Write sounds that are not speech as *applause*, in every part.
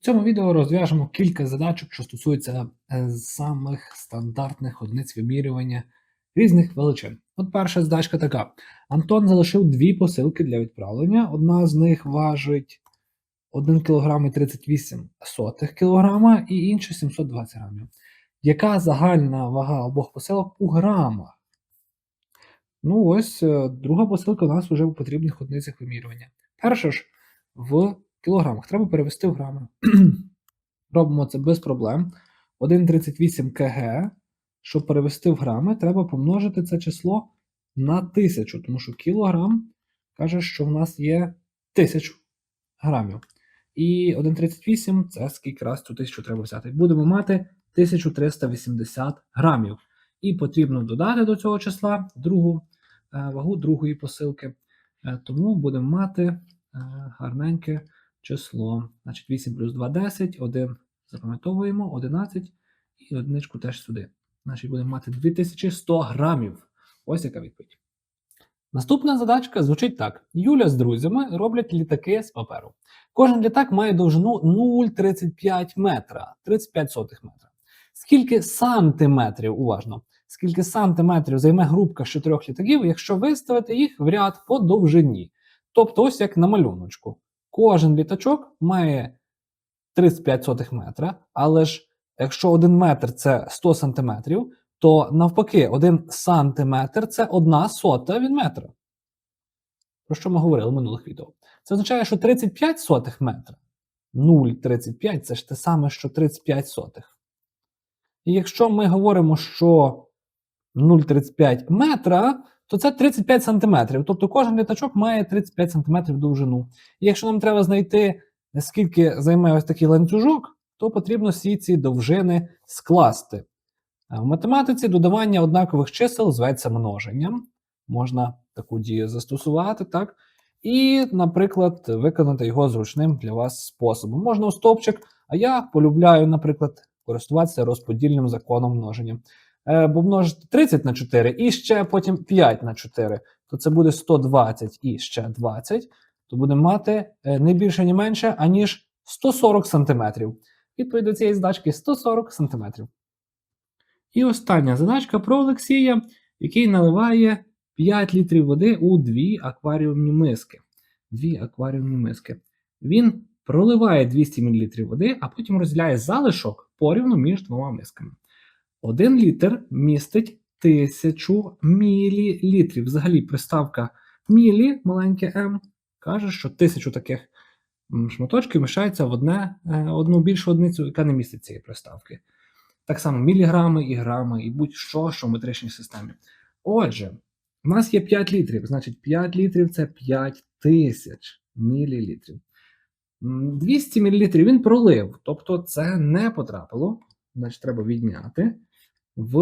В цьому відео розв'яжемо кілька задачок, що стосуються е, самих стандартних одиниць вимірювання різних величин. От перша задачка така: Антон залишив дві посилки для відправлення. Одна з них важить 1 кг 38 кг і інша 720 грамів. Яка загальна вага обох посилок у грамах? Ну, ось е, друга посилка у нас вже у потрібних одиницях вимірювання. Перша ж в кілограмах. Треба перевести в грами. *clears throat* Робимо це без проблем. 1,38 кг. Щоб перевести в грами, треба помножити це число на 1000, тому що кілограм каже, що в нас є 1000 грамів. І 1,38 це скільки раз цю 1000 треба взяти. Будемо мати 1380 грамів. І потрібно додати до цього числа другу е, вагу другої посилки. Е, Тому будемо мати е, гарненьке число. Значить, 8 плюс 2 10, 1 запам'ятовуємо, 11 і одиничку теж сюди. Значить, будемо мати 2100 грамів. Ось яка відповідь. Наступна задачка звучить так: Юля з друзями роблять літаки з паперу. Кожен літак має довжину 0,35 метра, 35 сотих метра. Скільки сантиметрів, уважно, скільки сантиметрів займе групка з чотирьох літаків, якщо виставити їх в ряд по довжині? Тобто, ось як на малюночку. Кожен літачок має 35 сотих метра, але ж якщо 1 метр це 100 сантиметрів, то навпаки, 1 сантиметр це 1 сота від метра. Про що ми говорили в минулих відео? Це означає, що 35 сотих метра 0,35 це ж те саме, що 35 сотих. І якщо ми говоримо, що 0,35 метра, то це 35 сантиметрів. Тобто кожен літачок має 35 сантиметрів довжину. І якщо нам треба знайти, скільки займе ось такий ланцюжок, то потрібно всі ці довжини скласти. В математиці додавання однакових чисел зветься множенням. Можна таку дію застосувати, так? І, наприклад, виконати його зручним для вас способом. Можна у стовпчик, а я полюбляю, наприклад, користуватися розподільним законом множення. Е, бо множити 30 на 4 і ще потім 5 на 4, то це буде 120 і ще 20, то будемо мати е, не більше, ні менше, аніж 140 см. Відповідь до цієї задачки 140 см. І остання задачка про Олексія, який наливає 5 літрів води у дві акваріумні миски. Дві акваріумні миски. Він проливає 200 мл води, а потім розділяє залишок порівну між двома мисками. Один літр містить 1000 мілілітрів. Взагалі, приставка мілі, маленьке М, каже, що 1000 таких шматочків вмішається в одне, е, одну більшу одиницю, яка не містить цієї приставки. Так само міліграми і грами, і будь-що, що в метричній системі. Отже, у нас є 5 літрів, значить 5 літрів це 5 тисяч мілілітрів. 200 мілілітрів він пролив, тобто це не потрапило. Значить, треба відняти в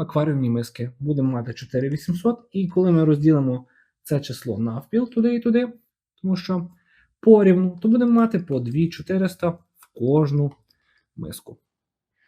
акваріумні миски. Будемо мати 4800, і коли ми розділимо це число навпіл туди і туди, тому що порівну, то будемо мати по 2400 в кожну миску.